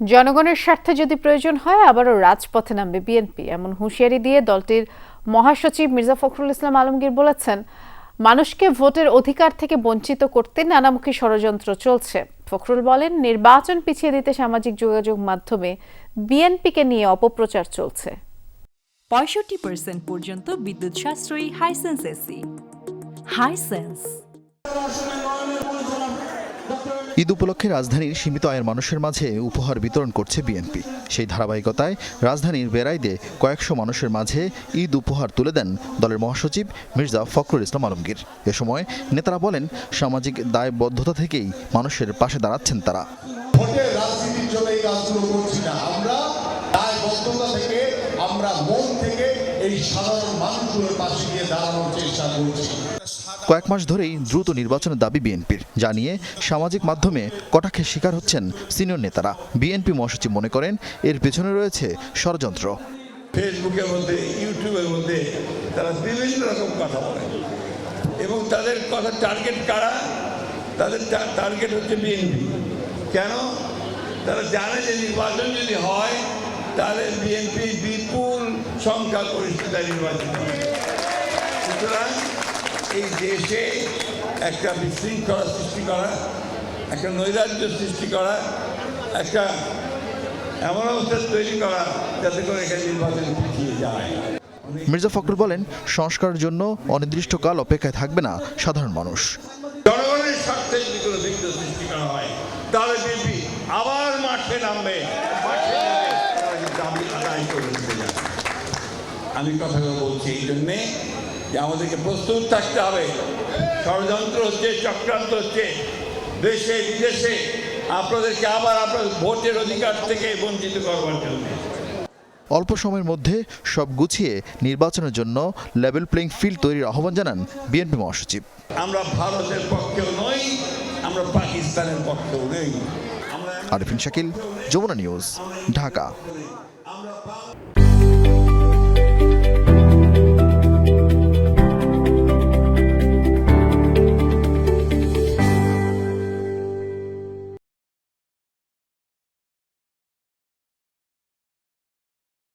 জনগণের স্বার্থে যদি প্রয়োজন হয়, আবারও রাজপথে নামবে বিএনপি। এমন হুঁশিয়ারি দিয়ে দলটির মহাসচিব মির্জা ফখরুল ইসলাম আলমগীর বলেছেন, মানুষকে ভোটের অধিকার থেকে বঞ্চিত করতে নানামুখী ষড়যন্ত্র চলছে। ফখরুল বলেন, নির্বাচন পিছিয়ে দিতে সামাজিক যোগাযোগ মাধ্যমে বিএনপিকে নিয়ে অপপ্রচার চলছে। পঁয়ষট্টি পার্সেন্ট পর্যন্ত বিদ্যুৎ সাশ্রয়ী হাইসেন্স এসি হাইসেন্স ঈদ উপলক্ষে রাজধানীর সীমিত আয়ের মানুষের মাঝে উপহার বিতরণ করছে বিএনপি। সেই ধারাবাহিকতায় রাজধানীর বেড়াইদে কয়েকশো মানুষের মাঝে ঈদ উপহার তুলে দেন দলের মহাসচিব মির্জা ফখরুল ইসলাম আলমগীর। এ সময় নেতারা বলেন, সামাজিক দায়বদ্ধতা থেকেই মানুষের পাশে দাঁড়াচ্ছেন তারা। আমরা। আমরা এই সাধারণ মানুষগুলোর পাশে গিয়ে দাঁড়ানোর চেষ্টা করছি। কয়েক মাস ধরেই দ্রুত নির্বাচনের দাবি বিএনপির জানিয়ে সামাজিক মাধ্যমে কটাক্ষের শিকার হচ্ছেন সিনিয়র নেতারা। বিএনপি মহাসচিব মনে করেন এর পেছনে রয়েছে ষড়যন্ত্র। ফেসবুকের মধ্যে ইউটিউবের মধ্যে তারা বিভিন্ন রকম কথা বলে। এবং তাদের কথা টার্গেট কারা? তাদের টার্গেট হচ্ছে বিএনপি। কেন? তারা জানে যে নির্বাচন যদি হয় তাহলে বিএনপি বিপুল সংখ্যা গরিষ্ঠতায় নির্বাচন সুতরাং এই দেশে একটা বিশৃঙ্খলা সৃষ্টি করা একটা নৈরাজ্য সৃষ্টি করা একটা এমন অবস্থা তৈরি করা যাতে করে এখানে নির্বাচন পিছিয়ে যায়। মির্জা ফখরুল বলেন সংস্কারের জন্য অনির্দিষ্টকাল অপেক্ষায় থাকবে না সাধারণ মানুষ। জনগণের স্বার্থে যদি কোনো বিঘ্ন সৃষ্টি করা হয়। তাহলে বিএনপি আবার মাঠে নামবে মাঠে নেমে তারা কিন্তু দিতে যাবে আমি কথাগুলো বলছি এই জন্যে যে আমাদেরকে প্রস্তুত থাকতে হবে। ষড়যন্ত্র হচ্ছে চক্রান্ত হচ্ছে। দেশে বিদেশে আপনাদেরকে আবার আপনাদের ভোটের অধিকার থেকে বঞ্চিত করবার জন্য। অল্প সময়ের মধ্যে সব গুছিয়ে নির্বাচনের জন্য লেভেল প্লেইং ফিল্ড তৈরির আহ্বান জানান বিএনপি মহাসচিব। আমরা ভারতের পক্ষেও নই আমরা পাকিস্তানের পক্ষেও নেই। আরিফিন শাকিল যমুনা নিউজ ঢাকা।